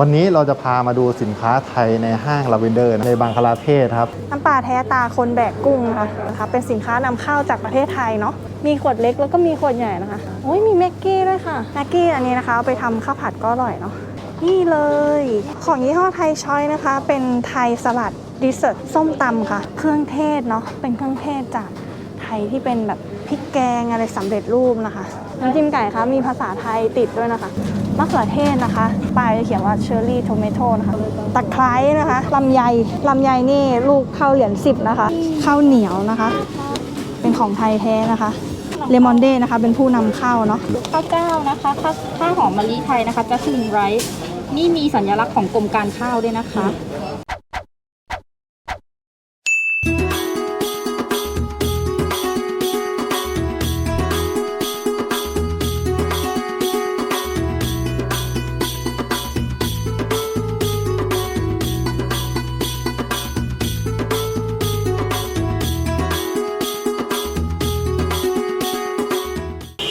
วันนี้เราจะพามาดูสินค้าไทยในห้างลาเวนเดอร์ในบังคลาเทศครับ น้ำปลาแท้ตาคนแบกกุ้งนะคะนะคะเป็นสินค้านำเข้าจากประเทศไทยเนาะมีขวดเล็กแล้วก็มีขวดใหญ่นะคะโอ้ยมีแม็กกี้ด้วยค่ะแม็กกี้อันนี้นะคะเอาไปทำข้าวผัดก็อร่อยเนาะนี่เลย ของยี่ห้อไทยชอยนะคะ เป็นไทยสลัดดิเซอร์ส้มตำค่ะ เครื่องเทศเนาะเป็นเครื่องเทศจากไทยที่เป็นแบบพริกแกงอะไรสำเร็จรูปนะคะ น้ำจิ้มไก่คะมีภาษาไทยติดด้วยนะคะมะเขือเทศนะคะปลายจะเขียนว่าเชอร์รี่โทเมโต้นะคะตะไคร้นะคะลำไยลำไยนี่ลูกข้าวเหรียญสิบนะคะข้าวเหนียวนะคะ เป็นของไทยแท้นะคะเลมอนเด้นะคะ เป็นผู้นำเข้าเนาะข้าวเจ้านะคะข้าวข้าวหอมมะลิไทยนะคะจะซึ่งไรซ์นี่มีสัญลักษณ์ของกรมการข้าวด้วยนะคะ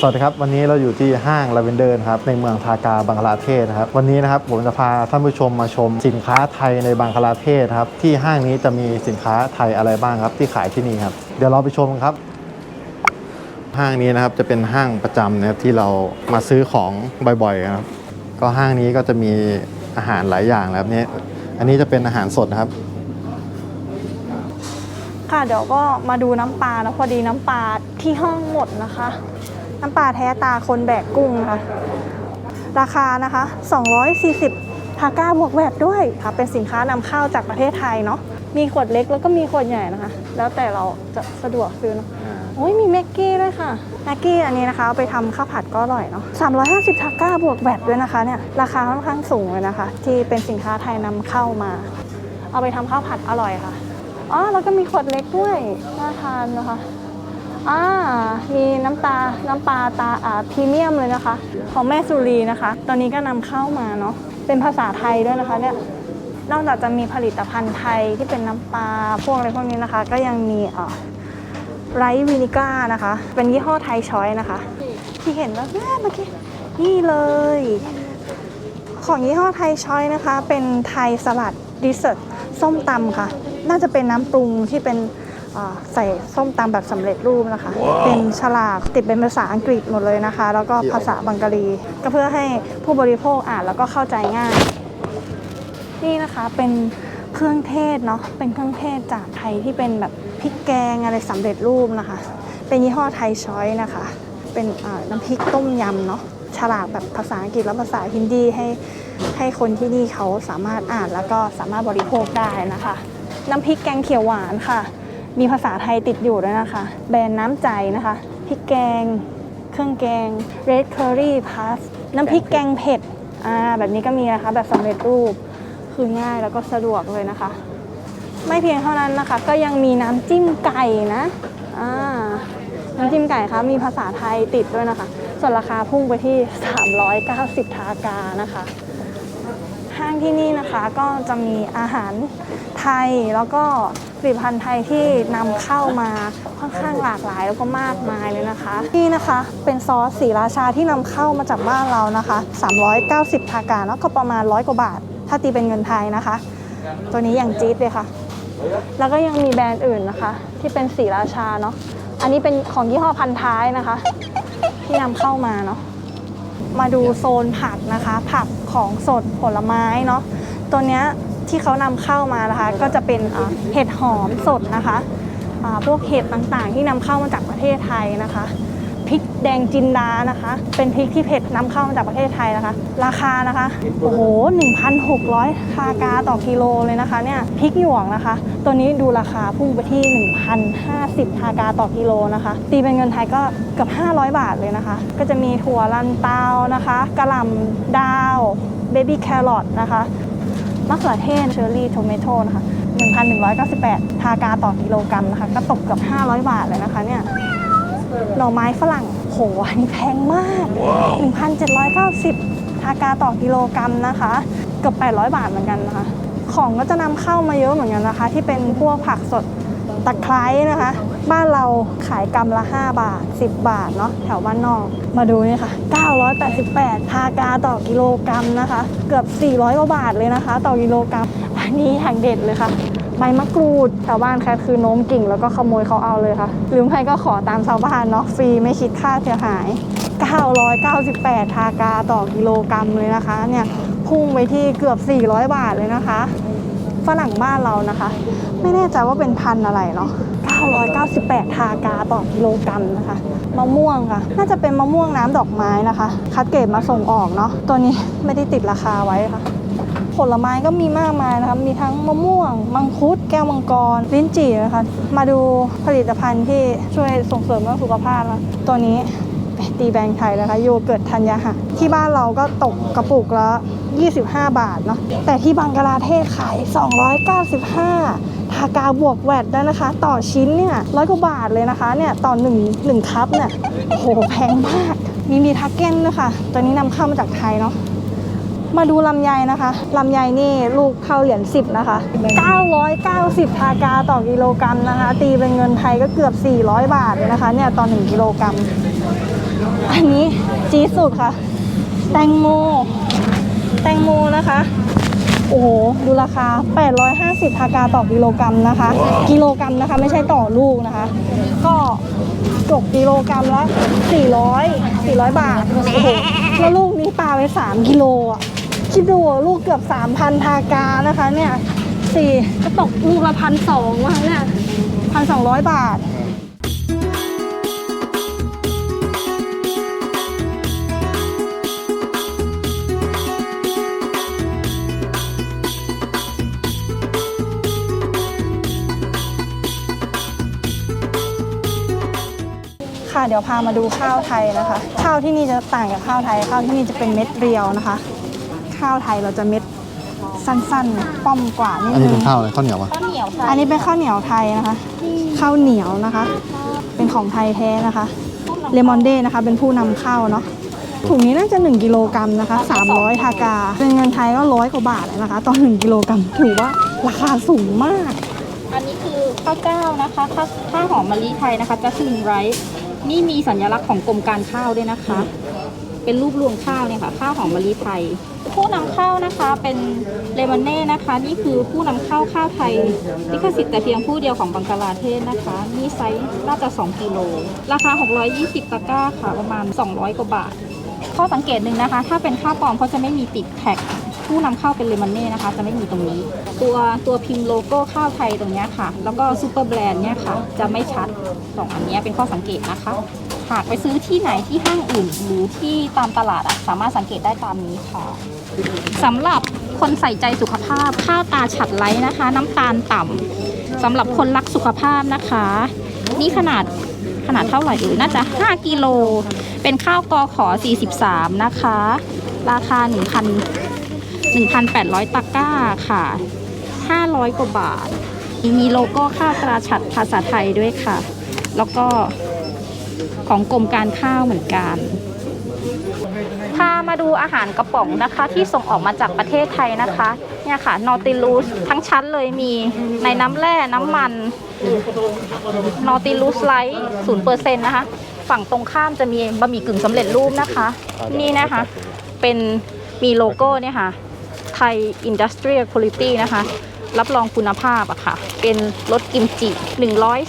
สวัสดีครับ วันนี้เราอยู่ที่ห้างลาเวนเดอร์ครับในเมืองทากาบังคลาเทศนะครับวันนี้นะครับผมจะพาท่านผู้ชมมาชมสินค้าไทยในบังคลาเทศครับที่ห้างนี้จะมีสินค้าไทยอะไรบ้างครับที่ขายที่นี่ครับเดี๋ยวเราไปชมกันครับ ห้างนี้นะครับจะเป็นห้างประจำนะครับที่เรามาซื้อของบ่อยๆนะครับก็ห้างนี้ก็จะมีอาหารหลายอย่างแล้วนี่อันนี้จะเป็นอาหารสดนะครับค่ะเดี๋ยวก็มาดูน้ำปลานะพอดีน้ำปลาที่ห้องหมดนะคะ น้ำปลาแท้ตาคนแบกกุ้งค่ะราคานะคะ 240ทาก้าบวกแวดด้วยค่ะเป็นสินค้านำเข้าจากประเทศไทยเนาะมีขวดเล็กแล้วก็มีขวดใหญ่นะคะ แล้วแต่เราจะสะดวกซื้อเนาะโอ้ยมีแม็กกี้ด้วยค่ะแม็กกี้อันนี้นะคะเอาไปทำข้าวผัดก็อร่อยเนาะ350ทาก้าบวกแวดด้วยนะคะเนี่ยราคาค่อนข้างสูงเลยนะคะ ที่เป็นสินค้าไทยนำเข้ามา เอาไปทำข้าวผัดอร่อยค่ะอ๋อแล้วก็มีขวดเล็กด้วยน่าทานนะคะ อ่ามีน้ำตา น้ำปลาตาอ่าพรีเมียมเลยนะคะ ของแม่สุรีนะคะ ตอนนี้ก็นำเข้ามาเนาะ เป็นภาษาไทยด้วยนะคะเนี่ย นอกจากจะมีผลิตภัณฑ์ไทยที่เป็นน้ำปลาพวกอะไรพวกนี้นะคะ ก็ยังมีอ่อไรซ์วินิก้านะคะ เป็นยี่ห้อไทยช้อยนะคะ ที่เห็นแล้วแม่เมื่อกี้ นี่เลย ของยี่ห้อไทยช้อยนะคะ เป็นไทยสลัดดิเซอร์ส้มตำค่ะ น่าจะเป็นน้ำปรุงที่เป็น ใส่ส้มตำแบบสำเร็จรูปนะคะ เป็นฉลากติดเป็นภาษาอังกฤษหมดเลยนะคะ แล้วก็ภาษาบังกาลีก็เพื่อให้ผู้บริโภคอ่านแล้วก็เข้าใจง่าย นี่นะคะเป็นเครื่องเทศเนาะเป็นเครื่องเทศจากไทยที่เป็นแบบพริกแกงอะไรสำเร็จรูปนะคะ เป็นยี่ห้อไทยช้อยนะคะ เป็นอ่าน้ำพริกต้มยำเนาะฉลากแบบภาษาอังกฤษและภาษาฮินดีให้ให้คนที่นี่เขาสามารถอ่านแล้วก็สามารถบริโภคได้นะคะ น้ำพริกแกงเขียวหวานค่ะ มีภาษาไทยติดอยู่ด้วยนะคะ แบรนด์น้ำใจนะคะพริกแกง เครื่องแกง red curry plus น้ำพริกแกงเผ็ดอ่าแบบนี้ก็มีนะคะ แบบสำเร็จรูปคือง่ายแล้วก็สะดวกเลยนะคะ ไม่เพียงเท่านั้นนะคะ ก็ยังมีน้ำจิ้มไก่นะอ่าน้ำจิ้มไก่คะมีภาษาไทยติดด้วยนะคะ ส่วนราคาพุ่งไปที่ 390 ทากานะคะ ห้างที่นี่นะคะก็จะมีอาหารไทยแล้วก็ ผลิตภัณฑ์ไทยที่นำเข้ามาค่อนข้างหลากหลายแล้วก็มากมายเลยนะคะ นี่นะคะเป็นซอสสีราชาที่นำเข้ามาจากบ้านเรานะคะ 390ทากาแล้วก็ประมาณร้อยกว่าบาท ถ้าตีเป็นเงินไทยนะคะ ตัวนี้อย่างจี๊ดเลยค่ะ แล้วก็ยังมีแบรนด์อื่นนะคะ ที่เป็นสีราชาเนาะอันนี้เป็นของยี่ห้อพันท้ายนะคะ ที่นำเข้ามาเนาะมาดูโซนผักนะคะ ผักของสดผลไม้เนาะตัวเนี้ย ที่เขานำเข้ามานะคะ ก็จะเป็นเห็ดหอมสดนะคะพวกเห็ดต่างๆ ที่นำเข้ามาจากประเทศไทยนะคะพริกแดงจินดานะคะ เป็นพริกที่เผ็ดนำเข้ามาจากประเทศไทยนะคะ ราคานะคะ โอ้โห 1,600 คากาต่อกิโลเลยนะคะเนี่ยพริกหยวกนะคะ ตัวนี้ดูราคาพุ่งไปที่ 1,050ทากาต่อกิโลนะคะ ตีเป็นเงินไทยก็เกือบ500 บาทเลยนะคะ ก็จะมีถั่วลันเตานะคะกระหล่ำดาวเบบี้แครอทนะคะะเขือเทศเชอร์รี่โทเมโต้นะคะ1,198 ทากาต่อกิโลกรัมนะคะ ก็ตกเกือบ500 บาทเลยนะคะเนี่ยหน่อไม้ฝรั่งโหอันนี้แพงมาก 1,790 ทากาต่อกิโลกรัมนะคะ เกือบ 800 บาทเหมือนกันนะคะ ของก็จะนำเข้ามาเยอะเหมือนกันนะคะ ที่เป็นพวกผักสดตะไคร้นะคะ บ้านเราขายกำละ 5 บาท 10 บาทเนาะ แถวบ้านนอก มาดูนี่ค่ะ 988ทากาต่อกิโลกรัมนะคะ เกือบ 400กว่าบาทเลยนะคะ ต่อกิโลกรัม อันนี้ทางเด็ดเลยค่ะ ใบมะกรูดชาวบ้านแค่คือโน้มกิ่งแล้วก็ขโมยเขาเอาเลยค่ะ หรือไม่ก็ขอตามชาวบ้านเนาะฟรีไม่คิดค่าเสียหาย 998ทากาต่อกิโลกรัมเลยนะคะ เนี่ยพุ่งไปที่เกือบ 400 บาทเลยนะคะ ฝรั่งบ้านเรานะคะ ไม่แน่ใจว่าเป็นพันอะไรเนาะ 998 ทากาต่อกิโลกรัมนะคะ มะม่วงค่ะ น่าจะเป็นมะม่วงน้ำดอกไม้นะคะ คัดเกรดมาส่งออกเนาะ ตัวนี้ไม่ได้ติดราคาไว้ค่ะ ผลไม้ก็มีมากมายนะคะ มีทั้งมะม่วง มังคุด แก้วมังกร ลิ้นจี่นะคะ มาดูผลิตภัณฑ์ที่ช่วยส่งเสริมเรื่องสุขภาพนะตัวนี้ตีแบรนด์ไทยนะคะโยเกิร์ตธัญญาหะที่บ้านเราก็ตกกระปุกละ25 บาทเนาะแต่ที่บังกลาเทศขาย 295 ทากาบวกแวดได้นะคะ ต่อชิ้นเนี่ยร้อยกว่าบาทเลยนะคะเนี่ยต่อหนึ่งหนึ่งคัพเนี่ยโหแพงมาก มีมีทักเก้นด้วยค่ะตัวนี้นำเข้ามาจากไทยเนาะมาดูลำไยนะคะลำไยนี่ลูกเข้าเหรียญ10 นะคะ 990ทากาต่อกิโลกรัมนะคะ ตีเป็นเงินไทยก็เกือบ 400 บาทเลยนะคะ เนี่ยต่อ1กิโลกรัม อันนี้จีสุดค่ะ แตงโม แตงโมนะคะ โอ้โห ดูราคา 850ทากาต่อกิโลกรัมนะคะ กิโลกรัมนะคะ ไม่ใช่ต่อลูกนะคะ ก็ตกกิโลกรัมละ400 400 บาท โอ้โห แล้วลูกนี้ปลาไป 3 กิโลอะ คิดดูอะลูกเกือบ 3,000 ทากานะคะเนี่ยสี่ก็ตกลูกละพันสองว่ะเนี่ยพันสองร้อยบาท เดี๋ยวพามาดูข้าวไทยนะคะ ข้าวที่นี่จะต่างจากข้าวไทย ข้าวที่นี่จะเป็นเม็ดเรียวนะคะ ข้าวไทยเราจะเม็ดสั้นๆ ป้อมกว่านิดอันนี้นึเป็นงข้าวอะไรข้าวเหนียวปะข้าวเหนียวไทยอันนี้เป็นข้าวเหนียวไทยนะคะ ข้าวเหนียวนะคะ เป็นของไทยแท้นะคะ เลมอนเดนะคะ เป็นผู้นำเข้าเนาะ ถุงนี้น่าจะ 1กิโลกรัมนะคะ 300ทากา เป็นเงินไทยก็ร้อยกว่าบาทเลยนะคะต่อ1กิโลกรัมถือว่าราคาสูงมาก อันนี้คือข้าวเจ้านะคะข้าวข้าวหอมมะลิไทยนะคะจะซึงไรซ์ นี่มีสัญลักษณ์ของกรมการข้าวด้วยนะคะ เป็นรูปรวงข้าวเนี่ยค่ะ ข้าวหอมมะลิไทย ผู้นำเข้านะคะเป็นเลมอนเน่นะคะ นี่คือผู้นำเข้าข้าวไทยลิขสิทธิ์แต่เพียงผู้เดียวของบังกลาเทศนะคะนี่ไซส์น่าจะ 2กิโลราคา 620ตะกร้าค่ะประมาณ 200 กว่าบาท ข้อสังเกตหนึ่งนะคะ ถ้าเป็นข้าวปลอมเขาจะไม่มีติดแท็ก ผู้นำเข้าเป็นเลมอนเน่นะคะ จะไม่มีตรงนี้ ตัวตัวพิมพ์โลโก้ข้าวไทยตรงนี้ค่ะ แล้วก็ซูเปอร์แบรนด์เนี่ยค่ะ จะไม่ชัดสองอันนี้เป็นข้อสังเกตนะคะ หากไปซื้อที่ไหนที่ห้างอื่น หรือที่ตามตลาดอะสามารถสังเกตได้ตามนี้ค่ะสำหรับคนใส่ใจสุขภาพข้าวตาฉัดไร้นะคะ น้ำตาลต่ำสำหรับคนรักสุขภาพนะคะ นี่ขนาดขนาดเท่าไหร่เอ่ยน่าจะ 5กิโลเป็นข้าวกอขอ 43 นะคะ ราคา 1,000 1,800ตะกร้าค่ะ 500 กว่าบาท มีโลโก้ข้าวตราฉัดภาษาไทยด้วยค่ะ แล้วก็ของกรมการข้าวเหมือนกันพามาดูอาหารกระป๋องนะคะที่ส่งออกมาจากประเทศไทยนะคะเนี่ยค่ะนอติลูสทั้งชั้นเลยมีในน้ำแร่น้ำมันนอติลูสไลท์ศูนย์เปอร์เซ็นต์นะคะ ฝั่งตรงข้ามจะมีบะหมี่กึ่งสำเร็จรูปนะคะ นี่นะคะ เป็นมีโลโก้เนี่ยค่ะ ไทย Industrial Quality นะคะ รับรองคุณภาพอะค่ะ เป็นรสกิมจิ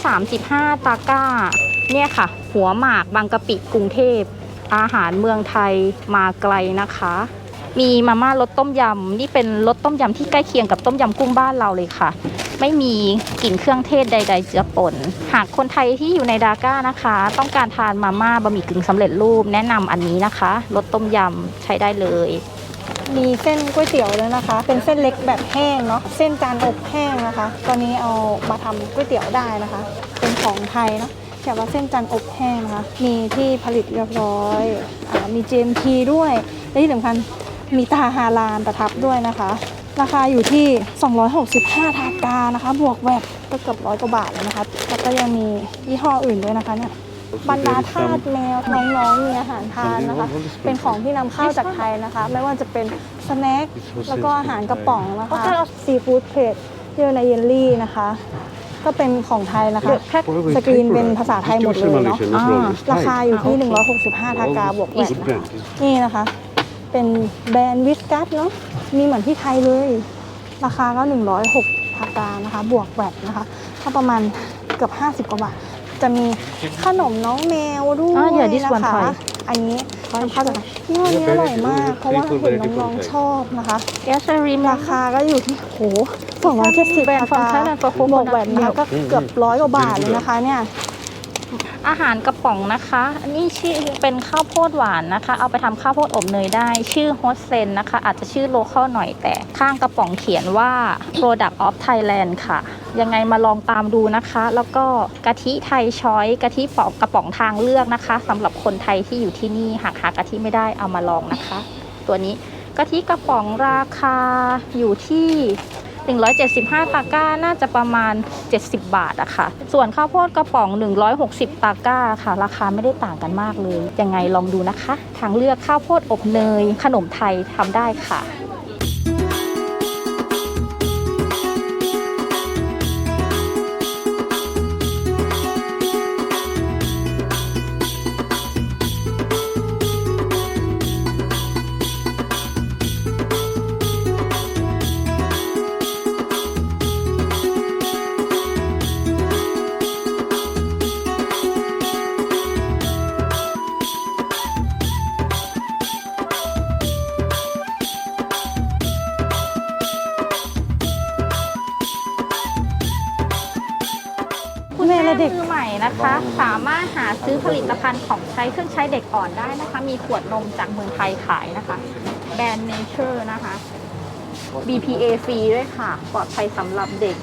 135 ตาก้า เนี่ยค่ะ หัวหมากบางกะปิกรุงเทพ อาหารเมืองไทยมาไกลนะคะ มีมาม่ารสต้มยำ นี่เป็นรสต้มยำที่ใกล้เคียงกับต้มยำกุ้งบ้านเราเลยค่ะ ไม่มีกลิ่นเครื่องเทศใด ๆ เจือปน หากคนไทยที่อยู่ในดาก้านะคะ ต้องการทานมาม่าบะหมี่กึ่งสำเร็จรูปแนะนำอันนี้นะคะรสต้มยำใช้ได้เลย มีเส้นก๋วยเตี๋ยวเลยนะคะ เป็นเส้นเล็กแบบแห้งเนาะ เส้นจานอบแห้งนะคะ ตอนนี้เอามาทำก๋วยเตี๋ยวได้นะคะ เป็นของไทยเนาะเขียนว่าเส้นจานอบแห้งนะคะ มีที่ผลิตเรียบร้อย อ่า มี GMP ด้วย และที่สำคัญมีตาฮาลานประทับด้วยนะคะ ราคาอยู่ที่ 265 ทากานะคะ บวกแวดก็เกือบร้อยกว่าบาทเลยนะคะ แล้วก็ยังมียี่ห้ออื่นด้วยนะคะเนี่ย บรรดาทาสแมวน้องๆมีอาหารทานนะคะ เป็นของที่นำเข้าจากไทยนะคะ ไม่ว่าจะเป็นสแน็คแล้วก็อาหารกระป๋องนะคะซีฟู้ดเพจเยอะในเยลลี่นะคะ ก็เป็นของไทยนะคะแพ็คสกรีนเป็นภาษาไทยหมดเลยเนาะ Malaysian, no problem. ราคาอยู่ที่อ่า165 ทากาบวกแวด Good นะคะ brand. นี่นะคะ เป็นแบรนด์วิสกัสเนาะมีเหมือนที่ไทยเลย ราคาก็ 106ทากานะคะ บวกแวดนะคะ ก็ประมาณเกือบ 50 กว่าบาท จะมีขนมน้องแมวด้วยอ่า yeah, this นะ one คะ Thai อันนี้นำเข้าจากยี่ห้อนี้อร่อยมาก เพราะว่าเห็นน้องๆชอบนะคะ Yes I remember ราคาก็อยู่ที่โหสองร้อยเจ็ดสิบแบรนด์ทา from กา Thailand for บ coconut วกแวดนะคะ milk ก็เกือบร้อยกว่าบาทเลยนะคะเนี่ย อาหารกระป๋องนะคะ อันนี้ชื่อเป็นข้าวโพดหวานนะคะ เอาไปทำข้าวโพดอบเนยได้ ชื่อโฮสเซนนะคะ อาจจะชื่อโลเคอลหน่อยแต่ข้างกระป๋องเขียนว่า Product of Thailand ค่ะ ยังไงมาลองตามดูนะคะ แล้วก็กะทิไทยช้อยกะทิปอกกระป๋องทางเลือกนะคะสำหรับคนไทยที่อยู่ที่นี่หากหากะทิไม่ได้เอามาลองนะคะ ตัวนี้กะทิกระป๋องราคาอยู่ที่175ตาก้า น่าจะประมาณ 70 บาทอะค่ะ ส่วนข้าวโพดกระป๋อง 160ตาก้าค่ะ ราคาไม่ได้ต่างกันมากเลย ยังไงลองดูนะคะ ทางเลือกข้าวโพดอบเนย ขนมไทยทำได้ค่ะ ด็กมือใหม่นะคะ สามารถหาซื้อผลิตภัณฑ์ของใช้เครื่องใช้เด็กอ่อนได้นะคะ มีขวดนมจากเมืองไทยขายนะคะ แบรนด์เนเจอร์นะคะ BPA ฟรีด้วยค่ะ ปลอดภัยสำหรับเด็ก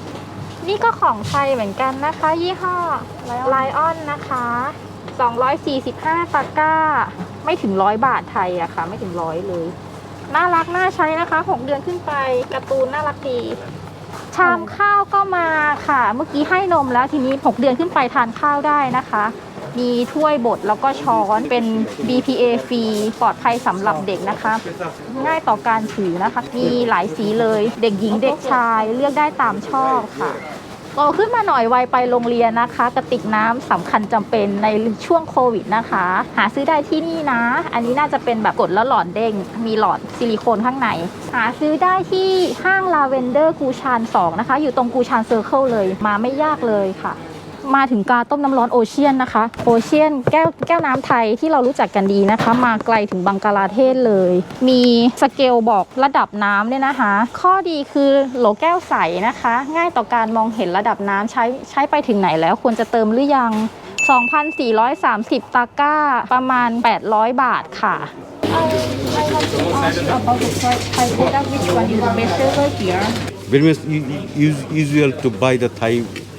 นี่ก็ของไทยเหมือนกันนะคะ ยี่ห้อไลออนนะคะ 245ตะกร้า ไม่ถึงร้อยบาทไทยอะค่ะ ไม่ถึงร้อยเลย น่ารักน่าใช้นะคะ 6 เดือนขึ้นไปการ์ตูนน่ารักดี ชามข้าวก็มาค่ะ เมื่อกี้ให้นมแล้วทีนี้ 6 เดือนขึ้นไปทานข้าวได้นะคะ มีถ้วยบดแล้วก็ช้อนเป็น BPA ฟรีปลอดภัยสำหรับเด็กนะคะ ง่ายต่อการถือนะคะ มีหลายสีเลย เด็กหญิงเด็กชายเลือกได้ตามชอบค่ะ โตขึ้นมาหน่อยวัยไปโรงเรียนนะคะ กระติกน้ำสำคัญจำเป็นในช่วงโควิดนะคะ หาซื้อได้ที่นี่นะ อันนี้น่าจะเป็นแบบกดแล้วหลอดเด้ง มีหลอดซิลิโคนข้างใน หาซื้อได้ที่ห้างลาเวนเดอร์กูชาน2นะคะ อยู่ตรงกูชานเซอร์เคิลเลยมาไม่ยากเลยค่ะ มาถึงกาต้มน้ำร้อนโอเชียนนะคะ โอเชียนแก้วแก้วน้ำไทยที่เรารู้จักกันดีนะคะ มาไกลถึงบังกลาเทศเลย มีสเกลบอกระดับน้ำเนี่ยนะคะ ข้อดีคือโหลแก้วใสนะคะ ง่ายต่อการมองเห็นระดับน้ำใช้ใช้ไปถึงไหนแล้วควรจะเติมหรือยัง 2,430 ตาก้าประมาณ 800 บาทค่ะ I want to ask about the Thai product which one is the best seller here Very much usual to buy the Thai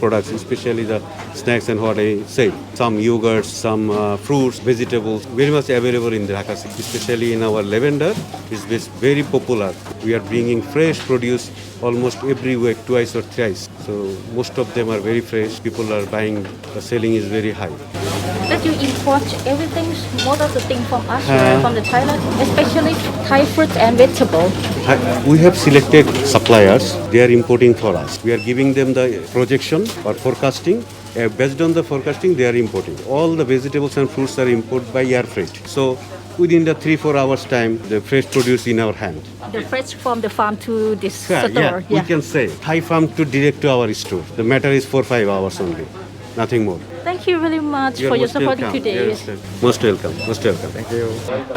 products, especially the snacks and what I say. Some yogurts, some uh, fruits, vegetables, very much available in Dhaka, city, especially in our lavender. Bes- very popular. We are bringing fresh produce almost every week, twice or thrice. So most of them are very fresh. People are buying. The selling is very high. that you import everything, most of the thing from us, Uh, from the Thailand, especially Thai fruits and vegetable. Hi- We have selected suppliers. They are importing for us. We are giving them the projection or forecasting. Uh, based on the forecasting, they are importing. All the vegetables and fruits are imported by air freight. So within the three four hours time, the fresh produce in our hand. The fresh from the farm to this Yeah, store. yeah, we can say Thai farm to direct to our store. The matter is four five hours only, nothing more. Thank you very much You are for your most support welcome. today. You are Most welcome. Most welcome. Thank you.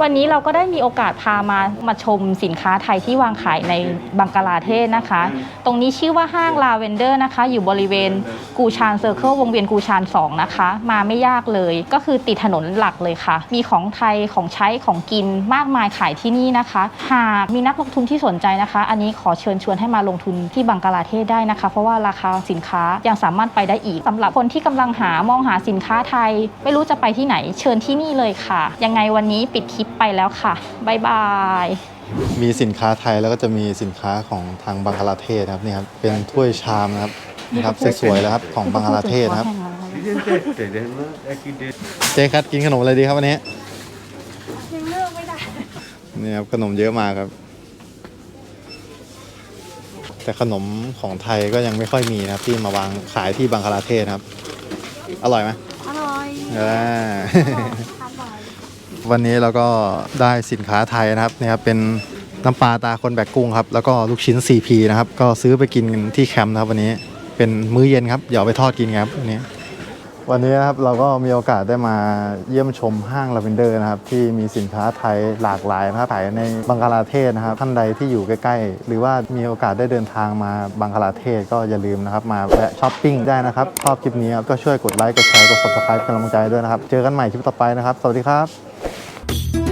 วันนี้เราก็ได้มีโอกาสพามามาชมสินค้าไทยที่วางขายในบังกลาเทศนะคะ ตรงนี้ชื่อว่าห้างลาเวนเดอร์นะคะ อยู่บริเวณกูชานเซอร์เคิลวงเวียนกูชาน 2 นะคะ มาไม่ยากเลย ก็คือติดถนนหลักเลยค่ะ มีของไทยของใช้ของกินมากมายขายที่นี่นะคะ หากมีนักลงทุนที่สนใจนะคะ อันนี้ขอเชิญชวนให้มาลงทุนที่บังกลาเทศได้นะคะ เพราะว่าราคาสินค้ายังสามารถไปได้อีกสำหรับคนที่กำลังหามองหาสินค้าไทย ไม่รู้จะไปที่ไหน เชิญที่นี่เลยค่ะ ยังไงวันนี้ปิดคลิปไปแล้วค่ะบ๊ายบายมีสินค้าไทยแล้วก็จะมีสินค้าของทางบังกลาเทศนะครับนี่ครับเป็นถ้วยชามนะครับนะครับสวยๆแล้วครับของบังกลาเทศนะครับเจ๊คัดกินขนมอะไรดีครับวันนี้นี่ครับขนมเยอะมากครับ แต่ขนมของไทยก็ยังไม่ค่อยมีนะครับที่มาวางขายที่บังคลาเทศนะครับ อร่อยไหมอร่อยอ่า อร่อยวันนี้เราก็ได้สินค้าไทยนะครับเนี่ยครับเป็นน้ำปลาตาคนแบกกุ้งครับ แล้วก็ลูกชิ้น 4P นะครับ ก็ซื้อไปกินกันที่แคมป์นะครับวันนี้เป็นมื้อเย็นครับ เดี๋ยวเอาไปทอดกินครับวันนี้ วันนี้นะครับเราก็มีโอกาสได้มาเยี่ยมชมห้างลาเวนเดอร์นะครับที่มีสินค้าไทยหลากหลายนะครับขายในบังกลาเทศนะครับท่านใดที่อยู่ใกล้ๆ หรือว่ามีโอกาสได้เดินทางมาบังกลาเทศก็อย่าลืมนะครับมาแวะช้อปปิ้งได้นะครับชอบคลิปนี้ครับก็ช่วยกดไลค์กดแชร์กด subscribe เป็นกำลังใจด้วยนะครับ เจอกันใหม่คลิปต่อไปนะครับ สวัสดีครับ